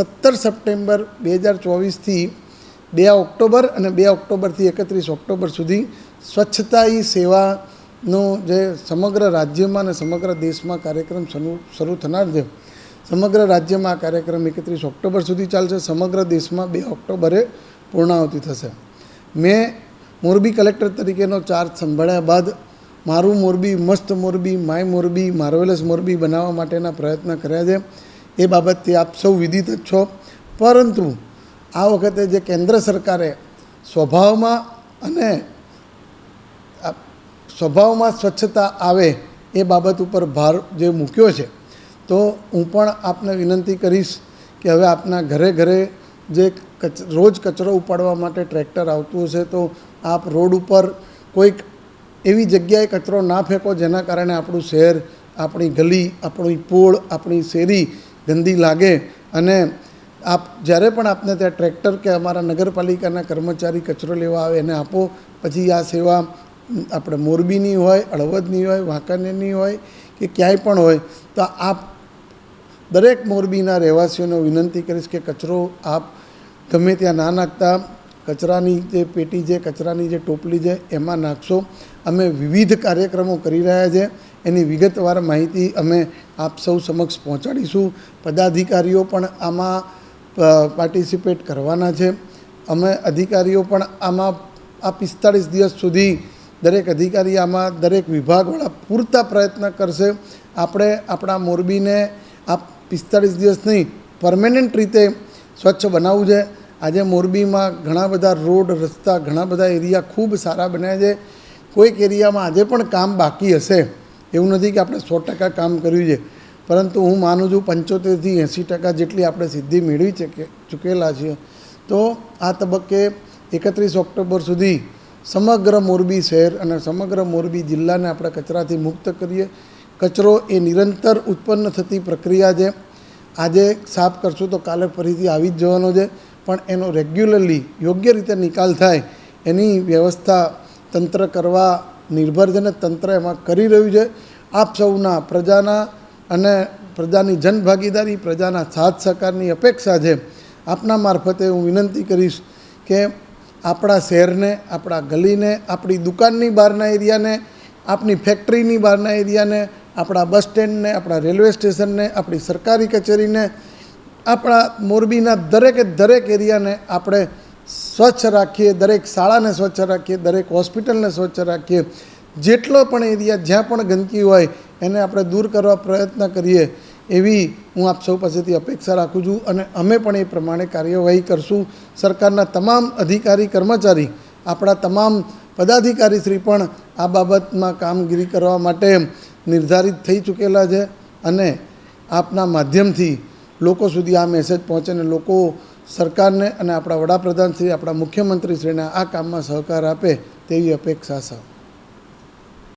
સત્તર સપ્ટેમ્બર બે હજાર ચોવીસથી બે ઓક્ટોબર અને બે ઓક્ટોબરથી એકત્રીસ ઓક્ટોબર સુધી સ્વચ્છતા ઈ સેવાનો જે સમગ્ર રાજ્યમાં અને સમગ્ર દેશમાં કાર્યક્રમ શરૂ થનાર છે. સમગ્ર રાજ્યમાં આ કાર્યક્રમ એકત્રીસ ઓક્ટોબર સુધી ચાલશે. સમગ્ર દેશમાં બે ઓક્ટોબરે પૂર્ણાહુતિ થશે. મેં મોરબી કલેક્ટર તરીકેનો ચાર્જ સંભાળ્યા બાદ મારું મોરબી, મસ્ત મોરબી, માય મોરબી, માર્વેલસ મોરબી બનાવવા માટેના પ્રયત્ન કર્યા છે. એ બાબતથી આપ સૌ વિદિત જ છો. પરંતુ આ વખતે જે કેન્દ્ર સરકારે સ્વભાવમાં અને સ્વભાવમાં સ્વચ્છતા આવે એ બાબત ઉપર ભાર જે મૂક્યો છે, તો હું પણ આપને વિનંતી કરીશ કે હવે આપના ઘરે ઘરે જે કચ, રોજ કચરો ઉપાડવા માટે ટ્રેક્ટર આવતું હશે તો આપ રોડ ઉપર કોઈક એવી જગ્યાએ કચરો ના ફેંકો જેના કારણે આપણું શહેર, આપણી ગલી, આપણી પોળ, આપણી શેરી ગંદી લાગે અને આપ જ્યારે પણ આપને ત્યાં ટ્રેક્ટર કે અમારા નગરપાલિકાના કર્મચારી કચરો લેવા આવે એને આપો. પછી આ સેવા આપણે મોરબીની હોય હળવદની હોય, વાંકાનેરની હોય કે ક્યાંય પણ હોય, તો આપ દરેક મોરબીના રહેવાસીઓને વિનંતી કરીશ કે કચરો આપ ગમે ત્યાં ના નાખતા, કચરાની જે પેટી છે, કચરાની જે ટોપલી છે, એમાં નાખશો. અમે વિવિધ કાર્યક્રમો કરી રહ્યા છે. એની વિગતવાર માહિતી અમે આપ સૌ સમક્ષ પહોંચાડીશું. પદાધિકારીઓ પણ આમાં પાર્ટિસિપેટ કરવાના છે. અમે અધિકારીઓ પણ આમાં, આ પિસ્તાળીસ દિવસ સુધી દરેક અધિકારી આમાં, દરેક વિભાગવાળા પૂરતા પ્રયત્ન કરશે. આપણે આપણા મોરબીને આ પિસ્તાળીસ દિવસ નહીં પરમેનન્ટ રીતે સ્વચ્છ બનાવવું છે. આજે મોરબીમાં ઘણા બધા રોડ, રસ્તા, ઘણા બધા એરિયા ખૂબ સારા બન્યા છે. કોઈક એરિયામાં આજે પણ કામ બાકી હશે. એવું નથી કે આપણે સો ટકા કામ કર્યું છે. પરંતુ હું માનું છું પંચોતેરથી એંસી ટકા જેટલી આપણે સિદ્ધિ મેળવી ચકે ચૂકેલા છીએ. તો આ તબક્કે એકત્રીસ ઓક્ટોબર સુધી સમગ્ર મોરબી શહેર અને સમગ્ર મોરબી જિલ્લાને આપણે કચરાથી મુક્ત કરીએ. કચરો એ નિરંતર ઉત્પન્ન થતી પ્રક્રિયા છે. આજે સાફ કરશું તો કાલે ફરીથી આવી જ જવાનો છે. પણ એનો રેગ્યુલરલી યોગ્ય રીતે નિકાલ થાય એની વ્યવસ્થા તંત્ર કરવા નિર્ભર છે તંત્ર એમાં કરી રહ્યું છે. આપ સૌના પ્રજાના અને પ્રજાની જનભાગીદારી, પ્રજાના સાથ સહકારની અપેક્ષા છે. આપના મારફતે હું વિનંતી કરીશ કે આપણા શહેરને, આપણા ગલીને, આપણી દુકાનની બહારના એરિયાને આપણી ફેક્ટરીની બહારના એરિયાને, આપણા બસ સ્ટેન્ડને, આપણા રેલવે સ્ટેશનને, આપણી સરકારી કચેરીને, આપણા મોરબીના દરેકે દરેક એરિયાને આપણે સ્વચ્છ રાખીએ, દરેક શાળાને સ્વચ્છ રાખીએ, દરેક હોસ્પિટલને સ્વચ્છ રાખીએ. જેટલો પણ એરિયા જ્યાં પણ ગંદકી હોય, એને આપણે દૂર કરવા પ્રયત્ન કરીએ એવી હું આપ સૌ પાસેથી અપેક્ષા રાખું છું અને અમે પણ એ પ્રમાણે કાર્યવાહી કરશું. સરકારના તમામ અધિકારી, કર્મચારી, આપણા તમામ પદાધિકારીશ્રી પણ આ બાબતમાં કામગીરી કરવા માટે નિર્ધારિત થઈ ચૂકેલા છે અને આપના માધ્યમથી લોકો સુધી આ મેસેજ પહોંચે ને લોકો સરકારને અને આપણા વડાપ્રધાનશ્રી આપણા મુખ્યમંત્રીશ્રીને આ કામમાં સહકાર આપે તેવી અપેક્ષા છે.